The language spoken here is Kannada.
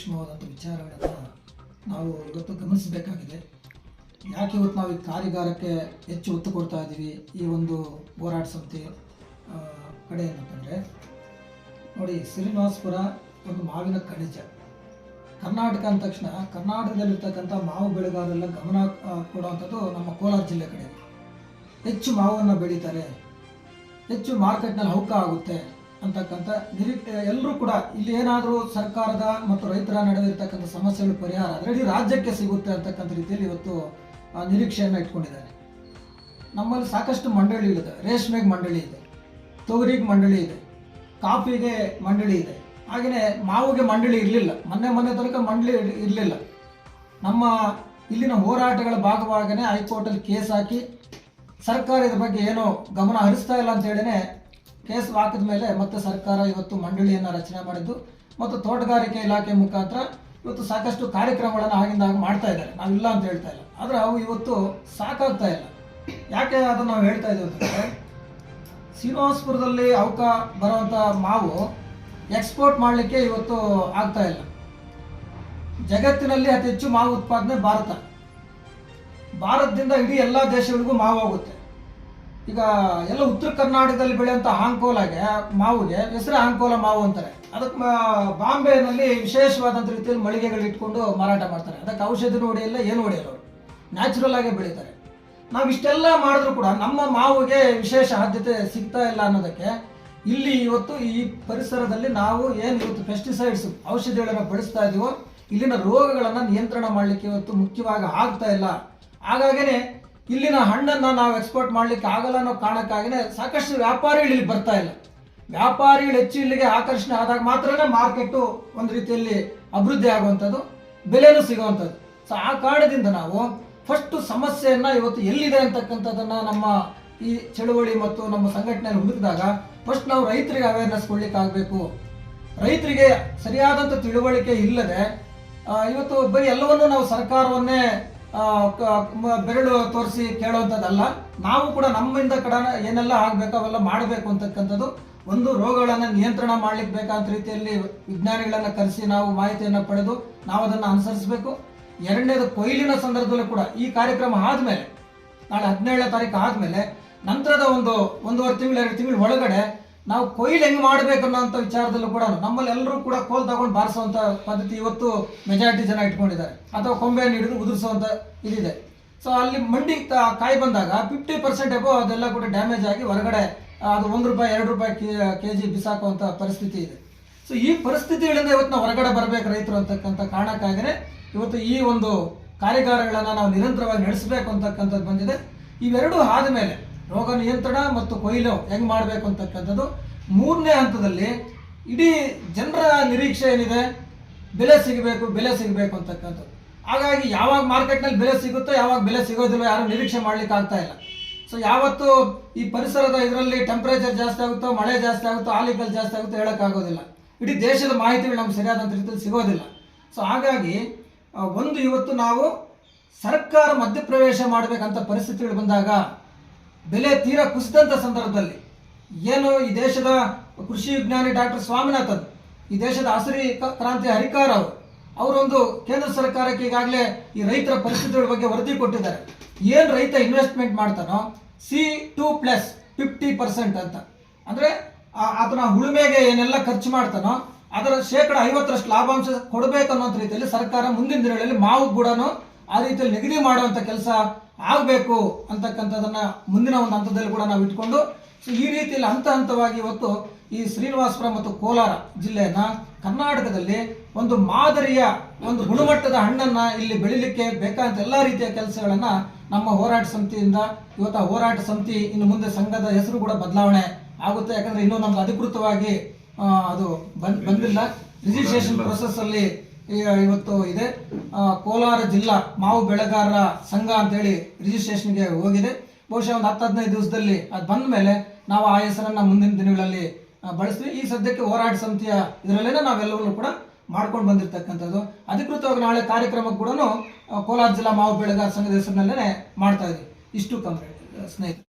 ವಿಚಾರಗಳನ್ನು ನಾವು ಇವತ್ತು ಗಮನಿಸಬೇಕಾಗಿದೆ. ಯಾಕೆ ಇವತ್ತು ನಾವು ಈ ಕಾರಿಗಾರಕ್ಕೆ ಹೆಚ್ಚು ಒತ್ತು ಕೊಡ್ತಾ ಇದ್ದೀವಿ ಈ ಒಂದು ಹೋರಾಟ ಸಂಸ್ಥೆ ಕಡೆ ಏನಂತಂದರೆ ನೋಡಿ ಶ್ರೀನಿವಾಸಪುರ ಒಂದು ಮಾವಿನ ಖನಿಜ. ಕರ್ನಾಟಕ ಅಂದ ತಕ್ಷಣ ಕರ್ನಾಟಕದಲ್ಲಿರ್ತಕ್ಕಂಥ ಮಾವು ಬೆಳೆಗಾರರೆಲ್ಲ ಗಮನ ಕೊಡುವಂಥದ್ದು ನಮ್ಮ ಕೋಲಾರ ಜಿಲ್ಲೆ ಕಡೆ ಹೆಚ್ಚು ಮಾವನ್ನು ಬೆಳೀತಾರೆ. ಹೆಚ್ಚು ಮಾರ್ಕೆಟ್ನಲ್ಲಿ ಹೌಕ ಆಗುತ್ತೆ. ಅಂತಕ್ಕಂಥ ನಿರೀ ಎಲ್ಲರೂ ಕೂಡ ಇಲ್ಲಿ ಏನಾದರೂ ಸರ್ಕಾರದ ಮತ್ತು ರೈತರ ನಡುವೆ ಇರ್ತಕ್ಕಂಥ ಸಮಸ್ಯೆಗಳು ಪರಿಹಾರ ಆದರೆ ಇಡೀ ರಾಜ್ಯಕ್ಕೆ ಸಿಗುತ್ತೆ ಅಂತಕ್ಕಂಥ ರೀತಿಯಲ್ಲಿ ಇವತ್ತು ನಿರೀಕ್ಷೆಯನ್ನು ಇಟ್ಕೊಂಡಿದ್ದಾರೆ. ನಮ್ಮಲ್ಲಿ ಸಾಕಷ್ಟು ಮಂಡಳಿಗಳಿದೆ ರೇಷ್ಮೆಗೆ ಮಂಡಳಿ ಇದೆ. ತೊಗರಿಗೆ ಮಂಡಳಿ ಇದೆ. ಕಾಫಿಗೆ ಮಂಡಳಿ ಇದೆ. ಹಾಗೆಯೇ ಮಾವಿಗೆ ಮಂಡಳಿ ಇರಲಿಲ್ಲ. ಮೊನ್ನೆ ಮೊನ್ನೆ ತನಕ ಮಂಡಳಿ ಇರಲಿಲ್ಲ. ನಮ್ಮ ಇಲ್ಲಿನ ಹೋರಾಟಗಳ ಭಾಗವಾಗಿಯೇ ಹೈಕೋರ್ಟಲ್ಲಿ ಕೇಸ್ ಹಾಕಿ ಸರ್ಕಾರ ಇದ್ರ ಬಗ್ಗೆ ಏನೋ ಗಮನ ಹರಿಸ್ತಾ ಇಲ್ಲ ಅಂತ ಹೇಳಿನೇ ಕೇಸ್ ಹಾಕಿದ ಮೇಲೆ ಮತ್ತೆ ಸರ್ಕಾರ ಇವತ್ತು ಮಂಡಳಿಯನ್ನು ರಚನೆ ಮಾಡಿದ್ದು ಮತ್ತು ತೋಟಗಾರಿಕೆ ಇಲಾಖೆ ಮುಖಾಂತರ ಇವತ್ತು ಸಾಕಷ್ಟು ಕಾರ್ಯಕ್ರಮಗಳನ್ನು ಆಗಿಂದ ಆಗ ಮಾಡ್ತಾ ಇದ್ದಾರೆ. ನಾವಿಲ್ಲ ಅಂತ ಹೇಳ್ತಾ ಇಲ್ಲ. ಆದರೆ ಅವು ಇವತ್ತು ಸಾಕಾಗ್ತಾ ಇಲ್ಲ. ಯಾಕೆ ಅದನ್ನು ನಾವು ಹೇಳ್ತಾ ಇದ್ದೀವಿ ಅಂತಂದರೆ ಶ್ರೀನಿವಾಸಪುರದಲ್ಲಿ ಅವಕ ಬರುವಂಥ ಮಾವು ಎಕ್ಸ್ಪೋರ್ಟ್ ಮಾಡಲಿಕ್ಕೆ ಇವತ್ತು ಆಗ್ತಾ ಇಲ್ಲ. ಜಗತ್ತಿನಲ್ಲಿ ಅತಿ ಹೆಚ್ಚು ಮಾವು ಉತ್ಪಾದನೆ ಭಾರತ. ಭಾರತದಿಂದ ಇಡೀ ಎಲ್ಲ ದೇಶಗಳಿಗೂ ಮಾವು ಹೋಗುತ್ತೆ. ಈಗ ಎಲ್ಲ ಉತ್ತರ ಕರ್ನಾಟಕದಲ್ಲಿ ಬೆಳೆಯುವಂಥ ಹಾಂಕೋಲಾಗೆ ಮಾವಿಗೆ, ಹೆಸರೇ ಹಾಂಕೋಲ ಮಾವು ಅಂತಾರೆ. ಅದಕ್ಕೆ ಬಾಂಬೆನಲ್ಲಿ ವಿಶೇಷವಾದಂಥ ರೀತಿಯಲ್ಲಿ ಮಳಿಗೆಗಳು ಇಟ್ಕೊಂಡು ಮಾರಾಟ ಮಾಡ್ತಾರೆ. ಅದಕ್ಕೆ ಔಷಧಿನೂ ಹೊಡೆಯಲ್ಲ, ಏನು ಹೊಡೆಯಲ್ಲ ಅವರು. ನ್ಯಾಚುರಲ್ ಆಗೇ ಬೆಳೀತಾರೆ. ನಾವು ಇಷ್ಟೆಲ್ಲ ಮಾಡಿದ್ರು ಕೂಡ ನಮ್ಮ ಮಾವಿಗೆ ವಿಶೇಷ ಆದ್ಯತೆ ಸಿಗ್ತಾ ಇಲ್ಲ ಅನ್ನೋದಕ್ಕೆ ಇಲ್ಲಿ ಇವತ್ತು ಈ ಪರಿಸರದಲ್ಲಿ ನಾವು ಏನು ಇವತ್ತು ಪೆಸ್ಟಿಸೈಡ್ಸ್ ಔಷಧಿಗಳನ್ನು ಬಳಸ್ತಾ ಇದೀವೋ, ಇಲ್ಲಿನ ರೋಗಗಳನ್ನು ನಿಯಂತ್ರಣ ಮಾಡಲಿಕ್ಕೆ ಇವತ್ತು ಮುಖ್ಯವಾಗಿ ಆಗ್ತಾ ಇಲ್ಲ. ಹಾಗಾಗೇನೆ ಇಲ್ಲಿನ ಹಣ್ಣನ್ನ ನಾವು ಎಕ್ಸ್ಪೋರ್ಟ್ ಮಾಡಲಿಕ್ಕೆ ಆಗಲ್ಲ ಅನ್ನೋ ಕಾರಣಕ್ಕಾಗಿನೇ ಸಾಕಷ್ಟು ವ್ಯಾಪಾರಿಗಳು ಇಲ್ಲಿ ಬರ್ತಾ ಇಲ್ಲ. ವ್ಯಾಪಾರಿಗಳು ಹೆಚ್ಚು ಇಲ್ಲಿಗೆ ಆಕರ್ಷಣೆ ಆದಾಗ ಮಾತ್ರನೇ ಮಾರ್ಕೆಟು ಒಂದು ರೀತಿಯಲ್ಲಿ ಅಭಿವೃದ್ಧಿ ಆಗುವಂಥದ್ದು, ಬೆಲೆನೂ ಸಿಗುವಂಥದ್ದು. ಸೊ ಆ ಕಾರಣದಿಂದ ನಾವು ಫಸ್ಟ್ ಸಮಸ್ಯೆಯನ್ನು ಇವತ್ತು ಎಲ್ಲಿದೆ ಅಂತಕ್ಕಂಥದ್ದನ್ನು ನಮ್ಮ ಈ ಚಳುವಳಿ ಮತ್ತು ನಮ್ಮ ಸಂಘಟನೆಯಲ್ಲಿ ಹುಡುಕಿದಾಗ ಫಸ್ಟ್ ನಾವು ರೈತರಿಗೆ ಅವೇರ್ನೆಸ್ ಕೊಡ್ಲಿಕ್ಕೆ ಆಗಬೇಕು. ರೈತರಿಗೆ ಸರಿಯಾದಂಥ ತಿಳುವಳಿಕೆ ಇಲ್ಲದೆ ಇವತ್ತು ಬರೀ ಎಲ್ಲವನ್ನೂ ನಾವು ಸರ್ಕಾರವನ್ನೇ ಬೆರಳು ತೋರಿಸಿ ಕೇಳುವಂಥದ್ದಲ್ಲ, ನಾವು ಕೂಡ ನಮ್ಮಿಂದ ಕಡ ಏನೆಲ್ಲ ಆಗಬೇಕು ಅವೆಲ್ಲ ಮಾಡಬೇಕು ಅಂತಕ್ಕಂಥದ್ದು, ಒಂದು ರೋಗಗಳನ್ನು ನಿಯಂತ್ರಣ ಮಾಡ್ಲಿಕ್ಕೆ ಬೇಕಾದ ರೀತಿಯಲ್ಲಿ ವಿಜ್ಞಾನಿಗಳನ್ನು ಕರೆಸಿ ನಾವು ಮಾಹಿತಿಯನ್ನು ಪಡೆದು ನಾವು ಅದನ್ನು ಅನುಸರಿಸಬೇಕು. ಎರಡನೇದು ಕೊಯ್ಲಿನ ಸಂದರ್ಭದಲ್ಲೂ ಕೂಡ ಈ ಕಾರ್ಯಕ್ರಮ ಆದಮೇಲೆ, ನಾಳೆ ಹದಿನೇಳನೇ ತಾರೀಕು ಆದಮೇಲೆ, ನಂತರದ ಒಂದು, ಒಂದೂವರೆ ತಿಂಗಳು, ಎರಡು ತಿಂಗಳು ಒಳಗಡೆ ನಾವು ಕೊಯ್ಲು ಹೆಂಗ್ ಮಾಡಬೇಕು ಅನ್ನೋಂಥ ವಿಚಾರದಲ್ಲೂ ಕೂಡ ನಮ್ಮಲ್ಲಿ ಎಲ್ಲರೂ ಕೂಡ ಕೋಲ್ ತಗೊಂಡು ಬಾರಿಸುವಂಥ ಪದ್ಧತಿ ಇವತ್ತು ಮೆಜಾರಿಟಿ ಜನ ಇಟ್ಕೊಂಡಿದ್ದಾರೆ. ಅಥವಾ ಕೊಂಬೆಯನ್ನು ಹಿಡಿದು ಉದುರಿಸುವಂಥ ಇದಿದೆ. ಸೊ ಅಲ್ಲಿ ಮಂಡಿ ಕಾಯಿ ಬಂದಾಗ ಫಿಫ್ಟಿ ಪರ್ಸೆಂಟ್ ಎಬೋ ಅದೆಲ್ಲ ಕೂಡ ಡ್ಯಾಮೇಜ್ ಆಗಿ ಹೊರಗಡೆ ಅದು ಒಂದು ರೂಪಾಯಿ, ಎರಡು ರೂಪಾಯಿ ಕೆ ಜಿ ಬಿಸಾಕುವಂಥ ಪರಿಸ್ಥಿತಿ ಇದೆ. ಸೊ ಈ ಪರಿಸ್ಥಿತಿಗಳಿಂದ ಇವತ್ತು ನಾವು ಹೊರಗಡೆ ಬರಬೇಕು ರೈತರು ಅಂತಕ್ಕಂಥ ಕಾರಣಕ್ಕಾಗಿಯೇ ಇವತ್ತು ಈ ಒಂದು ಕಾರ್ಯಾಗಾರಗಳನ್ನು ನಾವು ನಿರಂತರವಾಗಿ ನಡೆಸಬೇಕು ಅಂತಕ್ಕಂಥದ್ದು ಬಂದಿದೆ. ಇವೆರಡೂ ಆದಮೇಲೆ ರೋಗ ನಿಯಂತ್ರಣ ಮತ್ತು ಕೊಯ್ಲು ಹೆಂಗ್ ಮಾಡಬೇಕು ಅಂತಕ್ಕಂಥದ್ದು ಮೂರನೇ ಹಂತದಲ್ಲಿ ಇಡೀ ಜನರ ನಿರೀಕ್ಷೆ ಏನಿದೆ? ಬೆಲೆ ಸಿಗಬೇಕು ಬೆಲೆ ಸಿಗಬೇಕು ಅಂತಕ್ಕಂಥದ್ದು. ಹಾಗಾಗಿ ಯಾವಾಗ ಮಾರ್ಕೆಟ್ನಲ್ಲಿ ಬೆಲೆ ಸಿಗುತ್ತೋ ಯಾವಾಗ ಬೆಲೆ ಸಿಗೋದಿಲ್ಲ ಯಾರು ನಿರೀಕ್ಷೆ ಮಾಡ್ಲಿಕ್ಕೆ ಆಗ್ತಾ ಇಲ್ಲ. ಸೊ ಯಾವತ್ತು ಈ ಪರಿಸರದ ಇದರಲ್ಲಿ ಟೆಂಪರೇಚರ್ ಜಾಸ್ತಿ ಆಗುತ್ತೋ, ಮಳೆ ಜಾಸ್ತಿ ಆಗುತ್ತೋ ಆಲಿಕಲ್ ಜಾಸ್ತಿ ಆಗುತ್ತೋ ಹೇಳೋಕ್ಕಾಗೋದಿಲ್ಲ ಇಡೀ ದೇಶದ ಮಾಹಿತಿಗಳು ನಮ್ಗೆ ಸರಿಯಾದಂಥ ರೀತಿಯಲ್ಲಿ ಸಿಗೋದಿಲ್ಲ. ಸೊ ಹಾಗಾಗಿ ಒಂದು ಇವತ್ತು ನಾವು ಸರ್ಕಾರ ಮಧ್ಯಪ್ರವೇಶ ಮಾಡಬೇಕಂತ ಪರಿಸ್ಥಿತಿಗಳು ಬಂದಾಗ ಬೆಲೆ ತೀರಾ ಕುಸಿದಂಥ ಸಂದರ್ಭದಲ್ಲಿ ಏನು ಈ ದೇಶದ ಕೃಷಿ ವಿಜ್ಞಾನಿ ಡಾಕ್ಟರ್ ಸ್ವಾಮಿನಾಥನ್, ಈ ದೇಶದ ಹಸಿರಿ ಕ್ರಾಂತಿ ಹರಿಕಾರ ಅವರು, ಅವರೊಂದು ಕೇಂದ್ರ ಸರ್ಕಾರಕ್ಕೆ ಈಗಾಗಲೇ ಈ ರೈತರ ಪರಿಸ್ಥಿತಿಗಳ ಬಗ್ಗೆ ವರದಿ ಕೊಟ್ಟಿದ್ದಾರೆ. ಏನು ರೈತ ಇನ್ವೆಸ್ಟ್ಮೆಂಟ್ ಮಾಡ್ತಾನೋ C two plus fifty percent ಅಂತ. ಅಂದರೆ ಆತನ ಉಳುಮೆಗೆ ಏನೆಲ್ಲ ಖರ್ಚು ಮಾಡ್ತಾನೋ, ಅದರ ಶೇಕಡ ಐವತ್ತರಷ್ಟು ಲಾಭಾಂಶ ಕೊಡಬೇಕು ಅನ್ನೋ ರೀತಿಯಲ್ಲಿ ಸರ್ಕಾರ ಮುಂದಿನ ದಿನಗಳಲ್ಲಿ ಮಾವು ಕೂಡ ಆ ರೀತಿಯಲ್ಲಿ ನಿಗದಿ ಮಾಡುವಂಥ ಕೆಲಸ ಆಗಬೇಕು ಅಂತಕ್ಕಂಥದ್ದನ್ನು ಮುಂದಿನ ಒಂದು ಹಂತದಲ್ಲಿ ಕೂಡ ನಾವು ಇಟ್ಕೊಂಡು ಸೊ ಈ ರೀತಿಯಲ್ಲಿ ಹಂತ ಹಂತವಾಗಿ ಇವತ್ತು ಈ ಶ್ರೀನಿವಾಸಪುರ ಮತ್ತು ಕೋಲಾರ ಜಿಲ್ಲೆಯನ್ನ ಕರ್ನಾಟಕದಲ್ಲಿ ಒಂದು ಮಾದರಿಯ ಒಂದು ಗುಣಮಟ್ಟದ ಹಣ್ಣನ್ನ ಇಲ್ಲಿ ಬೆಳಿಲಿಕ್ಕೆ ಬೇಕಾದಂಥ ಎಲ್ಲ ರೀತಿಯ ಕೆಲಸಗಳನ್ನು ನಮ್ಮ ಹೋರಾಟ ಸಮಿತಿಯಿಂದ ಇವತ್ತು ಹೋರಾಟ ಸಮಿತಿ ಇನ್ನು ಮುಂದೆ ಸಂಘದ ಹೆಸರು ಕೂಡ ಬದಲಾವಣೆ ಆಗುತ್ತೆ. ಯಾಕಂದ್ರೆ ಇನ್ನೂ ನಮ್ಗೆ ಅಧಿಕೃತವಾಗಿ ಅದು ಬಂದ್ ಬಂದಿಲ್ಲ. ರಿಜಿಸ್ಟ್ರೇಷನ್ ಪ್ರೊಸೆಸ್ ಅಲ್ಲಿ ಇವತ್ತು ಇದೆ. ಕೋಲಾರ ಜಿಲ್ಲಾ ಮಾವು ಬೆಳೆಗಾರರ ಸಂಘ ಅಂತೇಳಿ ರಿಜಿಸ್ಟ್ರೇಷನ್ಗೆ ಹೋಗಿದೆ. ಬಹುಶಃ ಒಂದು ಹತ್ತು ಹದಿನೈದು ದಿವಸದಲ್ಲಿ ಅದು ಬಂದ ಮೇಲೆ ನಾವು ಆ ಹೆಸರನ್ನ ಮುಂದಿನ ದಿನಗಳಲ್ಲಿ ಬಳಸ್ತೀವಿ. ಈ ಸದ್ಯಕ್ಕೆ ಹೋರಾಟ ಸಮಿತಿಯ ಇದರಲ್ಲೇನೆ ನಾವೆಲ್ಲವನ್ನೂ ಕೂಡ ಮಾಡ್ಕೊಂಡು ಬಂದಿರತಕ್ಕಂಥದ್ದು. ಅಧಿಕೃತವಾಗಿ ನಾಳೆ ಕಾರ್ಯಕ್ರಮ ಕೂಡ ಕೋಲಾರ ಜಿಲ್ಲಾ ಮಾವು ಬೆಳೆಗಾರ ಸಂಘದ ಹೆಸರಿನಲ್ಲೇ ಮಾಡ್ತಾ ಇದ್ದೀವಿ. ಇಷ್ಟು ಕಂಪ್ಲೇಂಟ್, ಸ್ನೇಹಿತರು.